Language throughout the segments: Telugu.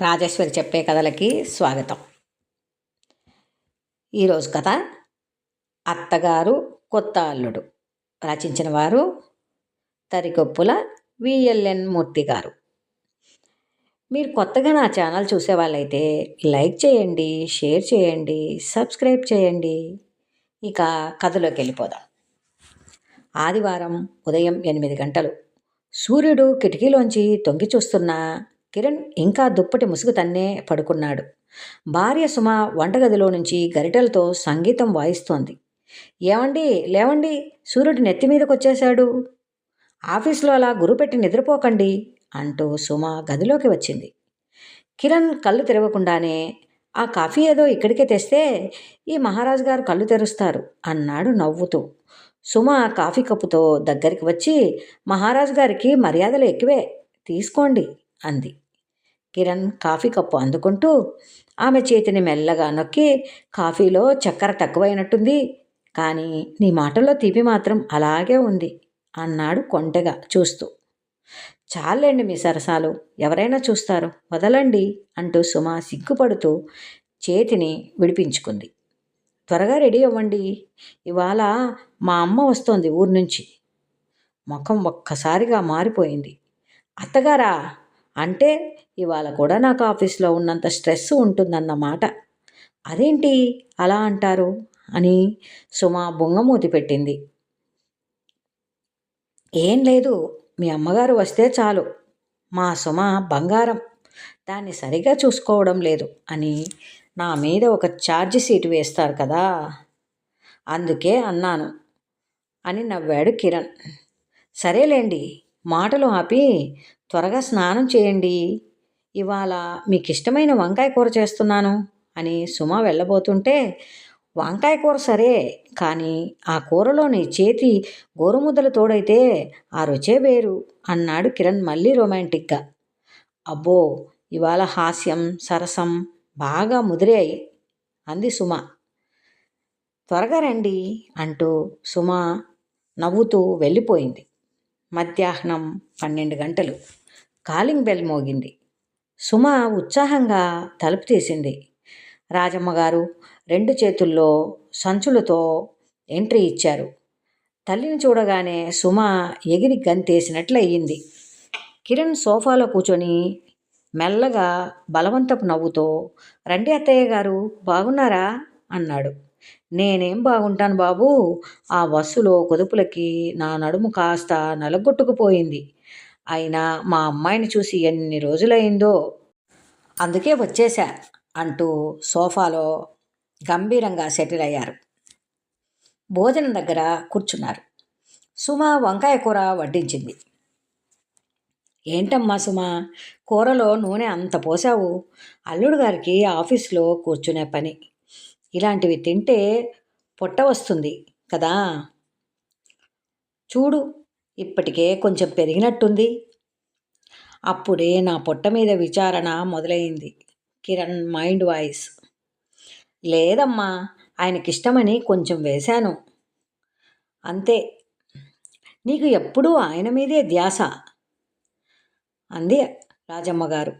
రాజేశ్వరి చెప్పే కథలకి స్వాగతం. ఈరోజు కథ అత్తగారు కొత్త అల్లుడు. రచించిన వారు తరికొప్పుల విఎల్ఎన్ మూర్తి గారు. మీరు కొత్తగా నా ఛానల్ చూసే వాళ్ళైతే లైక్ చేయండి షేర్ చేయండి సబ్స్క్రైబ్ చేయండి. ఇక కథలోకి వెళ్ళిపోదాం. ఆదివారం ఉదయం ఎనిమిది గంటలు. సూర్యుడు కిటికీలోంచి తొంగి చూస్తున్న కిరణ్ ఇంకా దుప్పటి ముసుగు తన్నే పడుకున్నాడు. భార్య సుమ వంటగదిలో నుంచి గరిటలతో సంగీతం వాయిస్తోంది. ఏమండి లేవండి సూర్యుడు నెత్తి మీదకి వచ్చేశాడు ఆఫీస్లో అలా గురుపెట్టి నిద్రపోకండి అంటూ సుమ గదిలోకి వచ్చింది. కిరణ్ కళ్ళు తెరవకుండానే ఆ కాఫీ ఏదో ఇక్కడికే తెస్తే ఈ మహారాజు గారు కళ్ళు తెరుస్తారు అన్నాడు నవ్వుతూ. సుమ కాఫీ కప్పుతో దగ్గరికి వచ్చి మహారాజు గారికి మర్యాదలు ఎక్కువే తీసుకోండి అంది. కిరణ్ కాఫీ కప్పు అందుకుంటూ ఆమె చేతిని మెల్లగా నొక్కి కాఫీలో చక్కెర తక్కువైనట్టుంది కానీ నీ మాటల్లో తీపి మాత్రం అలాగే ఉంది అన్నాడు కొంటెగా చూస్తూ. చాలండి మీ సరసాలు ఎవరైనా చూస్తారు వదలండి అంటూ సుమ సిగ్గుపడుతూ చేతిని విడిపించుకుంది. త్వరగా రెడీ అవ్వండి ఇవాళ మా అమ్మ వస్తోంది ఊరి నుంచి. ముఖం ఒక్కసారిగా మారిపోయింది. అత్తగారా అంటే ఇవాళ కూడా నాకు ఆఫీస్లో ఉన్నంత స్ట్రెస్ ఉంటుందన్నమాట. అదేంటి అలా అంటారు? అని సుమ బొంగమూతి పెట్టింది. ఏం లేదు మీ అమ్మగారు వస్తే చాలు. మా సుమ బంగారం. దాన్ని సరిగా చూసుకోవడం లేదు అని నా మీద ఒక ఛార్జ్ సీట్ వేస్తారు కదా. అందుకే అన్నాను అని నవ్వాడు కిరణ్. సరేలేండి మాటలు ఆపి త్వరగా స్నానం చేయండి. ఇవాళ మీకు ఇష్టమైన వంకాయ కూర చేస్తున్నాను అని సుమ వెళ్ళబోతుంటే వంకాయ కూర సరే కానీ ఆ కూరలోని చేతి గోరుముద్దలు తోడైతే ఆ రుచే వేరు అన్నాడు కిరణ్ మళ్ళీ రొమాంటిక్గా. అబ్బో ఇవాళ హాస్యం సరసం బాగా ముదిరాయి అంది సుమ. త్వరగా రండి అంటూ సుమ నవ్వుతూ వెళ్ళిపోయింది. మధ్యాహ్నం పన్నెండు గంటలు. కాలింగ్ బెల్ మోగింది. సుమ ఉత్సాహంగా తలుపు తీసింది. రాజమ్మగారు రెండు చేతుల్లో సంచులతో ఎంట్రీ ఇచ్చారు. తల్లిని చూడగానే సుమ ఎగిరి గంతేసినట్లు అయ్యింది కిరణ్ సోఫాలో కూర్చొని మెల్లగా బలవంతపు నవ్వుతో రండి అత్తయ్య గారు బాగున్నారా? అన్నాడు. నేనేం బాగుంటాను బాబు? ఆ బస్సులో కుదుపులకి నా నడుము కాస్త నలగొట్టుకుపోయింది. అయినా మా అమ్మాయిని చూసి ఎన్ని రోజులైందో అందుకే వచ్చేశా అంటూ సోఫాలో గంభీరంగా సెటిల్ అయ్యారు. భోజనం దగ్గర కూర్చున్నారు. సుమ వంకాయ కూర వడ్డించింది. ఏంటమ్మా సుమ కూరలో నూనె అంత పోసావు అల్లుడు గారికి ఆఫీస్లో కూర్చునే పని. ఇలాంటివి తింటే పొట్ట వస్తుంది కదా. చూడు ఇప్పటికే కొంచెం పెరిగినట్టుంది. అప్పుడే నా పొట్ట మీద విచారణ మొదలైంది. Kiran mind voice. లేదమ్మా ఆయనకిష్టమని కొంచెం వేశాను. అంతే. నీకు ఎప్పుడూ ఆయన మీదే ధ్యాస? అంది రాజమ్మ గారు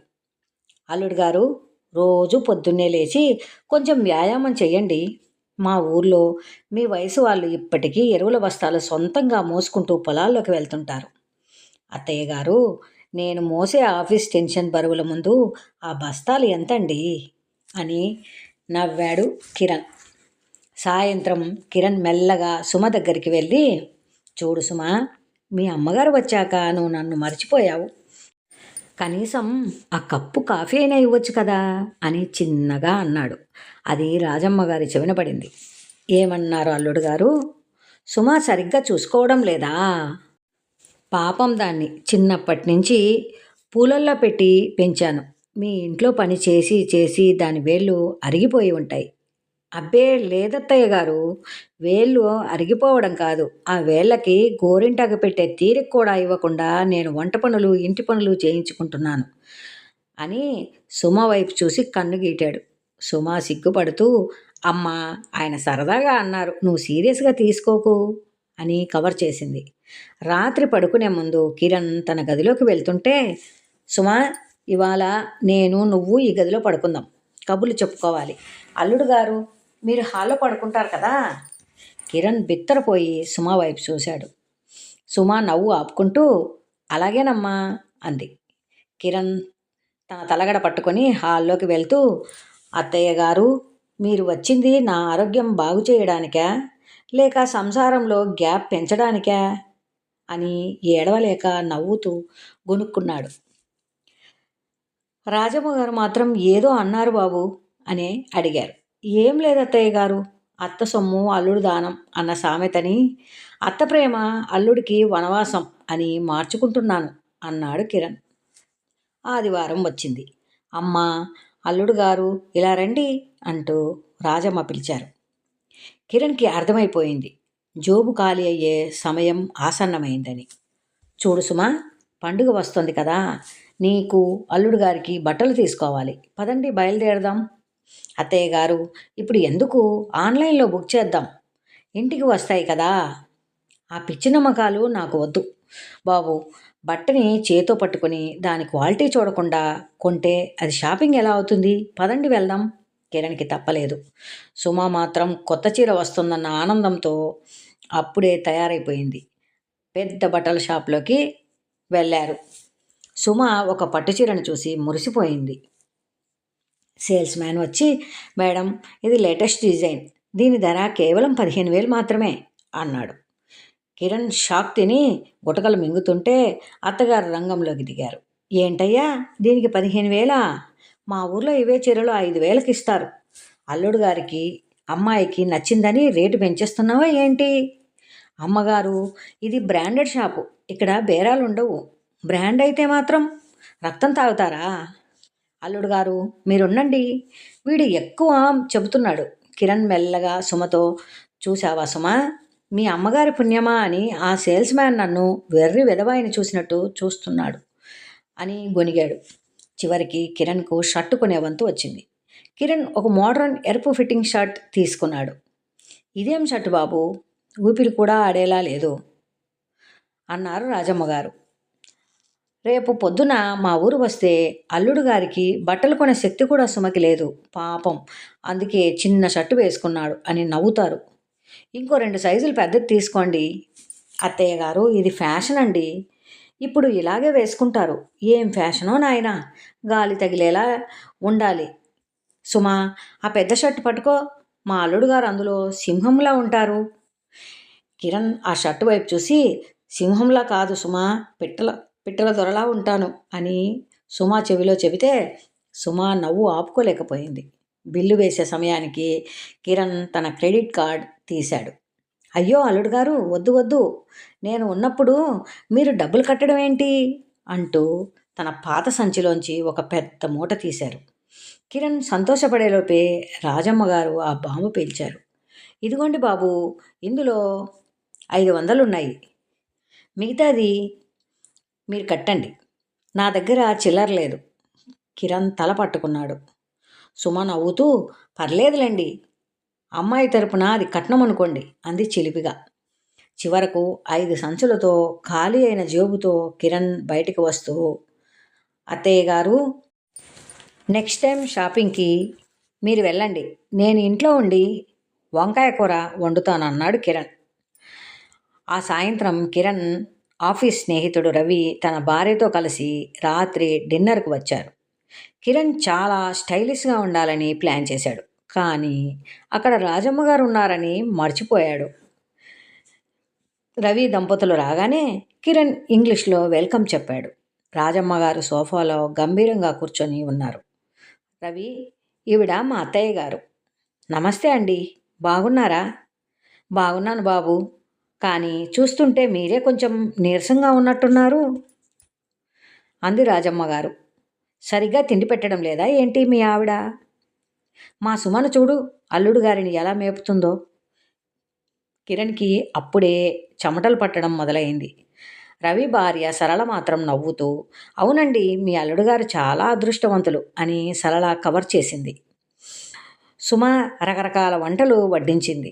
అల్లుడు గారు రోజు పొద్దున్నే లేచి కొంచెం వ్యాయామం చేయండి మా ఊర్లో మీ వయసు వాళ్ళు ఇప్పటికీ ఎరువుల బస్తాలు సొంతంగా మోసుకుంటూ పొలాల్లోకి వెళ్తుంటారు. అత్తయ్య గారు నేను మోసే ఆఫీస్ టెన్షన్ బరువుల ముందు ఆ బస్తాలు ఎంతండి? అని నవ్వాడు కిరణ్. సాయంత్రం కిరణ్ మెల్లగా సుమ దగ్గరికి వెళ్ళి చూడు సుమ మీ అమ్మగారు వచ్చాక నువ్వు నన్ను మర్చిపోయావు. కనీసం ఆ కప్పు కాఫీ అయినా ఇవ్వచ్చు కదా అని చిన్నగా అన్నాడు. అది రాజమ్మ గారి చెవిన పడింది. ఏమన్నారు అల్లుడు గారు? సుమా సరిగ్గా చూసుకోవడం లేదా? పాపం దాన్ని చిన్నప్పటి నుంచి పూలల్లో పెట్టి పెంచాను. మీ ఇంట్లో పని చేసి చేసి దాని వేళ్ళు అరిగిపోయి ఉంటాయి. అబ్బే లేదత్తయ్య గారు వేళ్ళు అరిగిపోవడం కాదు. ఆ వేళ్ళకి గోరింటాకు పెట్టే తీరిక కూడా ఇవ్వకుండా నేను వంట పనులు ఇంటి పనులు చేయించుకుంటున్నాను అని సుమ వైపు చూసి కన్ను గీటాడు. సుమ సిగ్గుపడుతూ అమ్మ ఆయన సరదాగా అన్నారు నువ్వు సీరియస్గా తీసుకోకు అని కవర్ చేసింది. రాత్రి పడుకునే ముందు కిరణ్ తన గదిలోకి వెళ్తుంటే సుమా ఇవాళ నేను నువ్వు ఈ గదిలో పడుకుందాం. కబుర్లు చెప్పుకోవాలి. అల్లుడు గారు మీరు హాల్లో పడుకుంటారు కదా. కిరణ్ బిత్తరపోయి సుమా వైపు చూశాడు. సుమా నవ్వు ఆపుకుంటూ అలాగేనమ్మా అంది. కిరణ్ తన తలగడ పట్టుకొని హాల్లోకి వెళ్తూ అత్తయ్య గారు మీరు వచ్చింది నా ఆరోగ్యం బాగు చేయడానికా? లేక సంసారంలో గ్యాప్ పెంచడానికా? అని ఏడవలేక నవ్వుతూ గొనుక్కున్నాడు రాజమ్మ గారు మాత్రం ఏదో అన్నారు బాబు అని అడిగారు. ఏం లేదు అత్తయ్య గారు. అత్త సొమ్ము అల్లుడు దానం అన్న సామెతని అత్త ప్రేమ అల్లుడికి వనవాసం అని మార్చుకుంటున్నాను అన్నాడు కిరణ్. ఆదివారం వచ్చింది. అమ్మ అల్లుడు గారు ఇలా రండి అంటూ రాజమ్మ పిలిచారు. కిరణ్కి అర్థమైపోయింది. జోబు ఖాళీ అయ్యే సమయం ఆసన్నమైందని. చూడు సుమా పండుగ వస్తుంది కదా. నీకు అల్లుడు గారికి బట్టలు తీసుకోవాలి. పదండి బయలుదేరదాం. అత్తయ్య గారు ఇప్పుడు ఎందుకు ఆన్లైన్లో బుక్ చేద్దాం? ఇంటికి వస్తాయి కదా. ఆ పిచ్చి నమ్మకాలు నాకు వద్దు. బాబు బట్టని చేతో పట్టుకొని దాని క్వాలిటీ చూడకుండా కొంటే అది షాపింగ్ ఎలా అవుతుంది? పదండి వెళ్దాం. కిరణ్కి తప్పలేదు. సుమ మాత్రం కొత్త చీర వస్తుందన్న ఆనందంతో అప్పుడే తయారైపోయింది. పెద్ద బట్టల షాప్లోకి వెళ్ళారు. సుమ ఒక పట్టు చీరను చూసి మురిసిపోయింది. సేల్స్ మ్యాన్ వచ్చి మేడం ఇది లేటెస్ట్ డిజైన్. దీని ధర కేవలం పదిహేను వేలు మాత్రమే అన్నాడు. కిరణ్ షాక్ తిని గుటకలు మింగుతుంటే అత్తగారు రంగంలోకి దిగారు. ఏంటయ్యా దీనికి పదిహేను వేలా? మా ఊర్లో ఇవే చీరలు ఐదు వేలకు ఇస్తారు. అల్లుడు గారికి అమ్మాయికి నచ్చిందని రేటు పెంచేస్తున్నావా ఏంటి? అమ్మగారు ఇది బ్రాండెడ్ షాపు. ఇక్కడ బేరాలు ఉండవు. బ్రాండ్ అయితే మాత్రం రక్తం తాగుతారా? అల్లుడు గారు మీరుండండి. వీడు ఎక్కువ చెబుతున్నాడు. కిరణ్ మెల్లగా సుమతో చూసావా సుమ? మీ అమ్మగారి పుణ్యమా? అని ఆ సేల్స్ మ్యాన్ నన్ను వెర్రి విధవాయిని చూసినట్టు చూస్తున్నాడు అని గొనిగాడు చివరికి కిరణ్కు షర్టు కొనే వంతు వచ్చింది. కిరణ్ ఒక మోడర్న్ ఎరుపు ఫిట్టింగ్ షర్ట్ తీసుకున్నాడు. ఇదేం షర్ట్ బాబు? ఊపిరి కూడా ఆడేలా లేదు అన్నారు రాజమ్మ గారు రేపు పొద్దున మా ఊరు వస్తే అల్లుడు గారికి బట్టలు కొనే శక్తి కూడా సుమకి లేదు. పాపం. అందుకే చిన్న షర్టు వేసుకున్నాడు అని నవ్వుతారు. ఇంకో రెండు సైజులు పెద్దది తీసుకోండి. అత్తయ్య గారు ఇది ఫ్యాషన్ అండి. ఇప్పుడు ఇలాగే వేసుకుంటారు. ఏం ఫ్యాషనో నాయన? గాలి తగిలేలా ఉండాలి. సుమా ఆ పెద్ద షర్ట్ పట్టుకో. మా అల్లుడు గారు అందులో సింహంలా ఉంటారు. కిరణ్ ఆ షర్టు వైపు చూసి సింహంలా కాదు సుమా పిట్టల పిట్టల దొరలా ఉంటాను అని సుమా చెవిలో చెబితే సుమా నవ్వు ఆపుకోలేకపోయింది. బిల్లు వేసే సమయానికి కిరణ్ తన క్రెడిట్ కార్డ్ తీశాడు. అయ్యో అల్లుడు గారు వద్దు వద్దు నేను ఉన్నప్పుడు మీరు డబ్బులు కట్టడం ఏంటి? అంటూ తన పాత సంచిలోంచి ఒక పెద్ద మూట తీశారు. కిరణ్ సంతోషపడేలోపే రాజమ్మ గారు ఆ బాంబు పేల్చారు. ఇదిగోండి బాబు ఇందులో ఐదు వందలు ఉన్నాయి మిగతాది మీరు కట్టండి. నా దగ్గర చిల్లర లేదు. కిరణ్ తల పట్టుకున్నాడు. సుమ నవ్వుతూ పర్లేదులేండి. అమ్మాయి తరపున అది కట్నం అనుకోండి అంది చిలిపిగా. చివరకు ఐదు సంచులతో ఖాళీ అయిన జేబుతో కిరణ్ బయటికి వస్తూ అత్తయ్య గారు నెక్స్ట్ టైం షాపింగ్కి మీరు వెళ్ళండి. నేను ఇంట్లో ఉండి వంకాయ కూర వండుతాను అన్నాడు కిరణ్. ఆ సాయంత్రం కిరణ్ ఆఫీస్ స్నేహితుడు రవి తన భార్యతో కలిసి రాత్రి డిన్నర్కు వచ్చారు. కిరణ్ చాలా స్టైలిష్గా ఉండాలని ప్లాన్ చేశాడు. కానీ అక్కడ రాజమ్మ గారు ఉన్నారని మర్చిపోయాడు. రవి దంపతులు రాగానే కిరణ్ ఇంగ్లీష్లో వెల్కమ్ చెప్పాడు. రాజమ్మ గారు సోఫాలో గంభీరంగా కూర్చొని ఉన్నారు. రవి ఈవిడ మా అత్తయ్య గారు. నమస్తే అండి. బాగున్నారా? బాగున్నాను బాబు. కానీ చూస్తుంటే మీరే కొంచెం నీరసంగా ఉన్నట్టున్నారు. అంది రాజమ్మ గారు. సరిగ్గా తిండి పెట్టడం లేదా ఏంటి మీ ఆవిడ? మా సుమను చూడు అల్లుడు గారిని ఎలా మేపుతుందో. కిరణ్కి అప్పుడే చెమటలు పట్టడం మొదలైంది. రవి భార్య సరళ మాత్రం నవ్వుతూ అవునండి మీ అల్లుడు గారు చాలా అదృష్టవంతులు అని సరళ కవర్ చేసింది. సుమ రకరకాల వంటలు వడ్డించింది.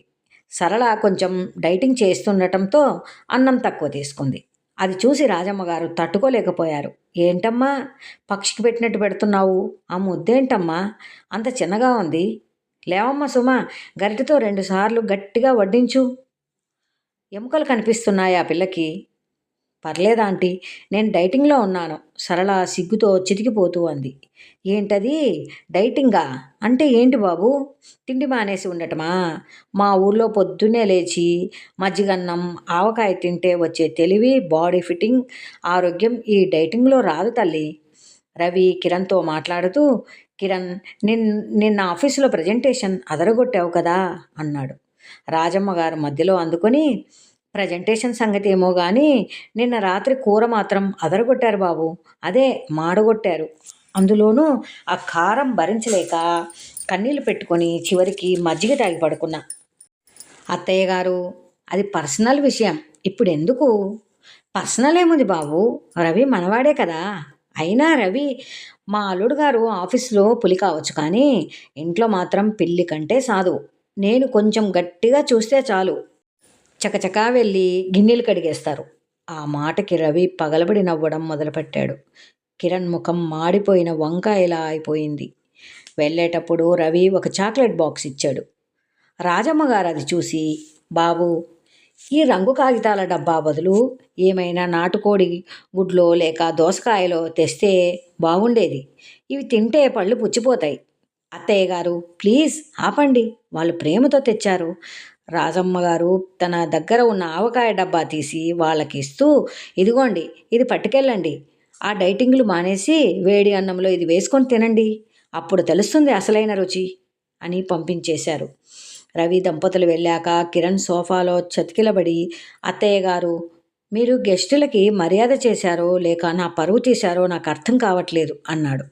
సరళ కొంచెం డైటింగ్ చేస్తుండటంతో అన్నం తక్కువ తీసుకుంది. అది చూసి రాజమ్మ గారు తట్టుకోలేకపోయారు. ఏంటమ్మా? పక్షికి పెట్టినట్టు పెడుతున్నావు? ఆ ముద్దేంటమ్మా? అంత చిన్నగా ఉంది. లేవమ్మా సుమ గరిటతో రెండుసార్లు గట్టిగా వడ్డించు. ఎముకలు కనిపిస్తున్నాయి ఆ పిల్లకి. పర్లేదా ఆంటీ నేను డైటింగ్లో ఉన్నాను. సరళ సిగ్గుతో చితికిపోతూ అంది. ఏంటది? డైటింగా? అంటే ఏంటి బాబు? తిండి మానేసి ఉండటమా? మా ఊర్లో పొద్దున్నే లేచి మజ్జిగన్నం ఆవకాయ తింటే వచ్చే తెలివి బాడీ ఫిట్టింగ్ ఆరోగ్యం ఈ డైటింగ్లో రాదు తల్లి. రవి కిరణ్తో మాట్లాడుతూ కిరణ్ నిన్ నిన్న ఆఫీసులో ప్రజెంటేషన్ అదరగొట్టావు కదా? అన్నాడు. రాజమ్మ గారు మధ్యలో అందుకొని ప్రజెంటేషన్ సంగతి ఏమో కానీ నిన్న రాత్రి కూర మాత్రం అదరగొట్టారు బాబు. అదే మాడగొట్టారు. అందులోనూ ఆ కారం భరించలేక కన్నీళ్ళు పెట్టుకొని చివరికి మజ్జిగ తాగి పడుకున్నా. అత్తయ్య గారు అది పర్సనల్ విషయం. ఇప్పుడు ఎందుకు పర్సనల్ ఏముంది బాబు. రవి మనవాడే కదా. అయినా రవి మా అల్లుడు గారు ఆఫీస్లో పులి కావచ్చు కానీ ఇంట్లో మాత్రం పిల్లి కంటే సాధు నేను కొంచెం గట్టిగా చూస్తే చాలు. చకచకా వెళ్ళి గిన్నెలు కడిగేస్తారు. ఆ మాటకి రవి పగలబడి నవ్వడం మొదలుపెట్టాడు. కిరణ్ ముఖం మాడిపోయిన వంకాయలా అయిపోయింది. వెళ్ళేటప్పుడు రవి ఒక చాక్లెట్ బాక్స్ ఇచ్చాడు. రాజమ్మ గారు అది చూసి బాబు ఈ రంగు కాగితాల డబ్బా బదులు ఏమైనా నాటుకోడి గుడ్లో లేక దోసకాయలో తెస్తే బాగుండేది ఇవి తింటే పళ్ళు పుచ్చిపోతాయి. అత్తయ్య గారు ప్లీజ్ ఆపండి. వాళ్ళు ప్రేమతో తెచ్చారు. రాజమ్మ గారు తన దగ్గర ఉన్న ఆవకాయ డబ్బా తీసి వాళ్ళకి ఇస్తూ ఇదిగోండి ఇది పట్టుకెళ్ళండి. ఆ డైటింగ్లు మానేసి వేడి అన్నంలో ఇది వేసుకొని తినండి. అప్పుడు తెలుస్తుంది అసలైన రుచి అని పంపించేశారు. రవి దంపతులు వెళ్ళాక కిరణ్ సోఫాలో చతికిలబడి అత్తయ్య గారు మీరు గెస్టులకి మర్యాద చేశారో లేక నా పరువు తీశారో నాకు అర్థం కావట్లేదు అన్నాడు.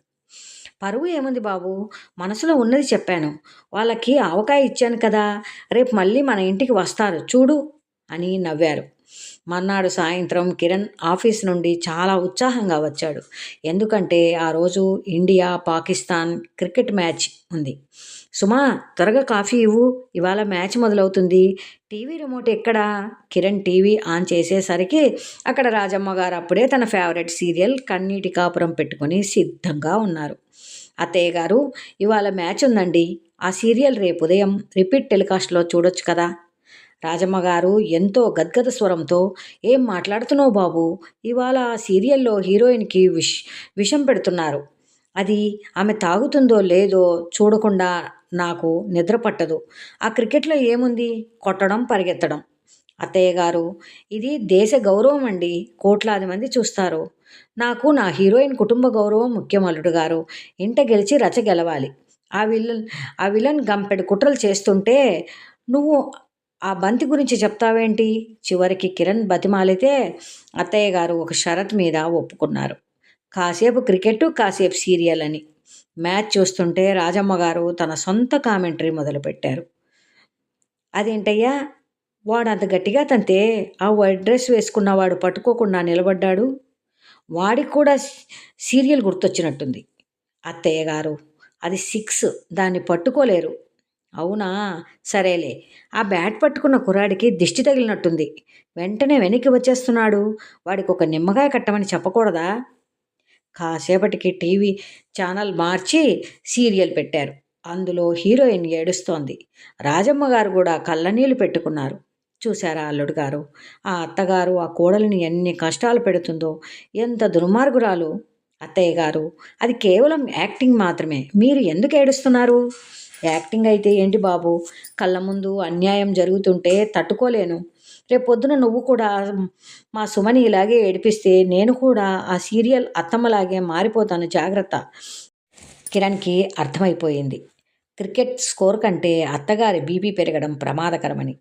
పరువు ఏముంది బాబు? మనసులో ఉన్నది చెప్పాను. వాళ్ళకి ఆవకాయ ఇచ్చాను కదా రేపు మళ్ళీ మన ఇంటికి వస్తారు చూడు అని నవ్వారు. మర్నాడు సాయంత్రం కిరణ్ ఆఫీస్ నుండి చాలా ఉత్సాహంగా వచ్చాడు. ఎందుకంటే ఆ రోజు ఇండియా పాకిస్తాన్ క్రికెట్ మ్యాచ్ ఉంది. సుమా త్వరగా కాఫీ ఇవ్వు ఇవాళ మ్యాచ్ మొదలవుతుంది. టీవీ రిమోట్ ఎక్కడా? కిరణ్ టీవీ ఆన్ చేసేసరికి అక్కడ రాజమ్మ గారు అప్పుడే తన ఫేవరెట్ సీరియల్ కన్నీటి కాపురం పెట్టుకుని సిద్ధంగా ఉన్నారు. అత్తయ్య గారు ఇవాళ మ్యాచ్ ఉందండి. ఆ సీరియల్ రేపు ఉదయం రిపీట్ టెలికాస్ట్లో చూడొచ్చు కదా. రాజమ్మ గారు ఎంతో గద్గద స్వరంతో ఏం మాట్లాడుతున్నావు బాబు? ఇవాళ ఆ సీరియల్లో హీరోయిన్కి విష్ విషం పెడుతున్నారు. అది ఆమె తాగుతుందో లేదో చూడకుండా నాకు నిద్ర పట్టదు. ఆ క్రికెట్లో ఏముంది? కొట్టడం పరిగెత్తడం. అత్తయ్య గారు ఇది దేశ గౌరవం అండి. కోట్లాది మంది చూస్తారు. నాకు నా హీరోయిన్ కుటుంబ గౌరవం ముఖ్యం అల్లుడు గారు. ఇంట గెలిచి రచ గెలవాలి. ఆ విలన్ ఆ విలన్ గంపెడు కుట్రలు చేస్తుంటే నువ్వు ఆ బంతి గురించి చెప్తావేంటి? చివరికి కిరణ్ బతిమాలితే అత్తయ్య గారు ఒక షరత్ మీద ఒప్పుకున్నారు. కాసేపు క్రికెట్ కాసేపు సీరియల్ అని. మ్యాచ్ చూస్తుంటే రాజమ్మ గారు తన సొంత కామెంటరీ మొదలుపెట్టారు. అదేంటయ్యా? వాడు అంత గట్టిగా తంతే ఆ వైట్ డ్రెస్ వేసుకున్నవాడు పట్టుకోకుండా నిలబడ్డాడు? వాడికి కూడా సీరియల్ గుర్తొచ్చినట్టుంది. అత్తయ్య గారు అది సిక్స్ దాన్ని పట్టుకోలేరు. అవునా? సరేలే. ఆ బ్యాట్ పట్టుకున్న కుర్రాడికి దిష్టి తగిలినట్టుంది. వెంటనే వెనక్కి వచ్చేస్తున్నాడు. వాడికి ఒక నిమ్మకాయ కట్టమని చెప్పకూడదా? కాసేపటికి టీవీ ఛానల్ మార్చి సీరియల్ పెట్టారు. అందులో హీరోయిన్ ఏడుస్తోంది. రాజమ్మ గారు కూడా కళ్ళనీళ్ళు పెట్టుకున్నారు. చూశారా అల్లుడు గారు ఆ అత్తగారు ఆ కోడలిని ఎన్ని కష్టాలు పెడుతుందో ఎంత దుర్మార్గురాలు? అత్తయ్య గారు అది కేవలం యాక్టింగ్ మాత్రమే. మీరు ఎందుకు ఏడుస్తున్నారు? యాక్టింగ్ అయితే ఏంటి బాబు? కళ్ళ ముందు అన్యాయం జరుగుతుంటే తట్టుకోలేను. రేపొద్దున నువ్వు కూడా మా సుమని ఇలాగే ఏడిపిస్తే నేను కూడా ఆ సీరియల్ అత్తమ్మలాగే మారిపోతాను జాగ్రత్త. కిరణ్కి అర్థమైపోయింది. క్రికెట్ స్కోర్ కంటే అత్తగారి బీపీ పెరగడం ప్రమాదకరమని.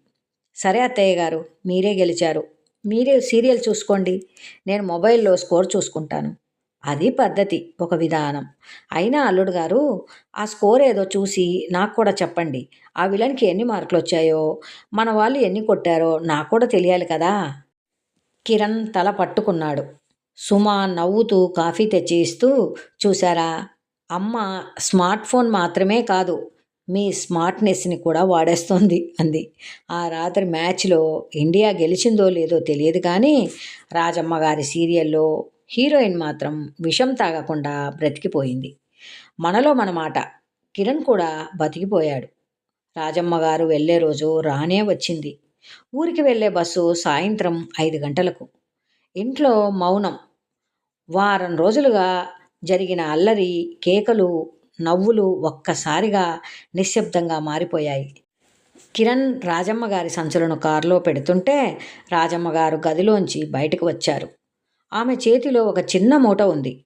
సరే అత్తయ్య గారు మీరే గెలిచారు. మీరే సీరియల్ చూసుకోండి. నేను మొబైల్లో స్కోర్ చూసుకుంటాను. అది పద్ధతి ఒక విధానం. అయినా అల్లుడు గారు ఆ స్కోర్ ఏదో చూసి నాకు కూడా చెప్పండి. ఆ విలన్కి ఎన్ని మార్కులు వచ్చాయో మన వాళ్ళు ఎన్ని కొట్టారో నాకు కూడా తెలియాలి కదా. కిరణ్ తల పట్టుకున్నాడు. సుమా నవ్వుతూ కాఫీ తెచ్చి ఇస్తూ చూసారా అమ్మ స్మార్ట్ ఫోన్ మాత్రమే కాదు మీ స్మార్ట్నెస్ని కూడా వాడేస్తోంది అంది. ఆ రాత్రి మ్యాచ్లో ఇండియా గెలిచిందో లేదో తెలియదు కానీ రాజమ్మ గారి సీరియల్లో హీరోయిన్ మాత్రం విషం తాగకుండా బ్రతికిపోయింది. మనలో మన మాట కిరణ్ కూడా బతికిపోయాడు. రాజమ్మ గారు వెళ్ళే రోజు రానే వచ్చింది. ఊరికి వెళ్ళే బస్సు సాయంత్రం ఐదు గంటలకు. ఇంట్లో మౌనం. వారం రోజులుగా జరిగిన అల్లరి కేకలు నవ్వులు ఒక్కసారిగా నిశ్శబ్దంగా మారిపోయాయి. కిరణ్ రాజమ్మ గారి సంచులను కారులో పెడుతుంటే రాజమ్మ గారు గదిలోంచి బయటకు వచ్చారు. ఆమె చేతిలో ఒక చిన్న మూట ఉంది.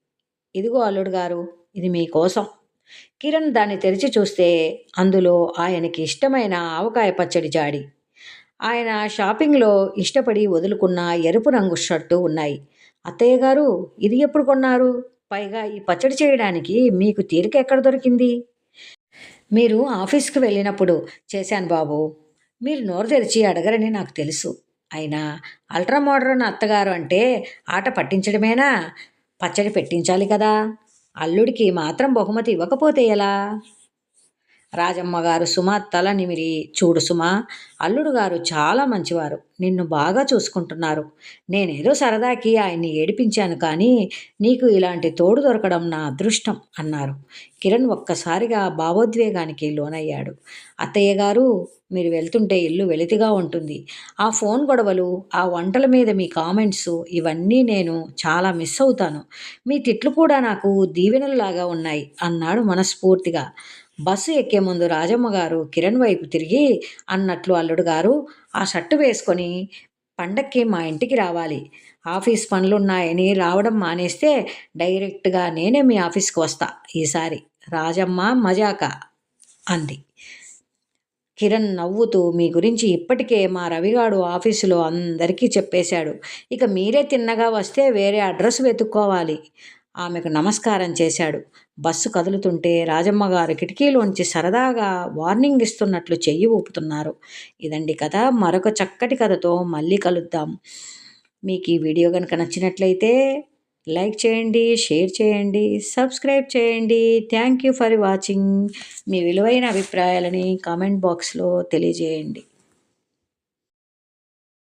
ఇదిగో అల్లుడు గారు ఇది మీకోసం కిరణ్ దాన్ని తెరిచి చూస్తే అందులో ఆయనకి ఇష్టమైన ఆవకాయ పచ్చడి జాడి. ఆయన షాపింగ్లో ఇష్టపడి వదులుకున్న ఎరుపు రంగు షర్టు ఉన్నాయి. అత్తయ్య గారు ఇది ఎప్పుడు కొన్నారు? పైగా ఈ పచ్చడి చేయడానికి మీకు తీరిక ఎక్కడ దొరికింది? మీరు ఆఫీస్కి వెళ్ళినప్పుడు చేశాను బాబు. మీరు నోరు తెరిచి అడగరని నాకు తెలుసు. అయినా అల్ట్రా మోడర్న్ అత్తగారు అంటే ఆట పట్టించడమేనా? పచ్చడి పెట్టించాలి కదా. అల్లుడికి మాత్రం బహుమతి ఇవ్వకపోతే ఎలా? రాజమ్మగారు సుమ తల నిమిరి చూడు సుమ అల్లుడు గారు చాలా మంచివారు నిన్ను బాగా చూసుకుంటున్నారు. నేనేదో సరదాకి ఆయన్ని ఏడిపించాను కానీ నీకు ఇలాంటి తోడు దొరకడం నా అదృష్టం అన్నారు. కిరణ్ ఒక్కసారిగా భావోద్వేగానికి లోనయ్యాడు. అత్తయ్య గారు మీరు వెళ్తుంటే ఇల్లు వెలితిగా ఉంటుంది. ఆ ఫోన్ గొడవలు ఆ వంటల మీద మీ కామెంట్స్ ఇవన్నీ నేను చాలా మిస్ అవుతాను. మీ తిట్లు కూడా నాకు దీవెనలాగా ఉన్నాయి అన్నాడు మనస్ఫూర్తిగా. బస్సు ఎక్కే ముందు రాజమ్మ గారు కిరణ్ వైపు తిరిగి అన్నట్లు అల్లుడు గారు ఆ షర్టు వేసుకొని పండక్కి మా ఇంటికి రావాలి. ఆఫీస్ పనులున్నాయని రావడం మానేస్తే డైరెక్ట్గా నేనే మీ ఆఫీస్కి వస్తా. ఈసారి రాజమ్మ మజాక అంది. కిరణ్ నవ్వుతూ మీ గురించి ఇప్పటికే మా రవిగాడు ఆఫీసులో అందరికీ చెప్పేశాడు. ఇక మీరే తిన్నగా వస్తే వేరే అడ్రస్ వెతుక్కోవాలి. ఆమెకు నమస్కారం చేశాడు. బస్సు కదులుతుంటే రాజమ్మ గారు కిటికీలోంచి సరదాగా వార్నింగ్ ఇస్తున్నట్లు చెయ్యి ఊపుతున్నారు. ఇదండి కథ. మరొక చక్కటి కథతో మళ్ళీ కలుద్దాం. మీకు ఈ వీడియో కనుక నచ్చినట్లయితే లైక్ చేయండి షేర్ చేయండి సబ్స్క్రైబ్ చేయండి. Thank you for watching. మీ విలువైన అభిప్రాయాలని కామెంట్ బాక్స్లో తెలియజేయండి.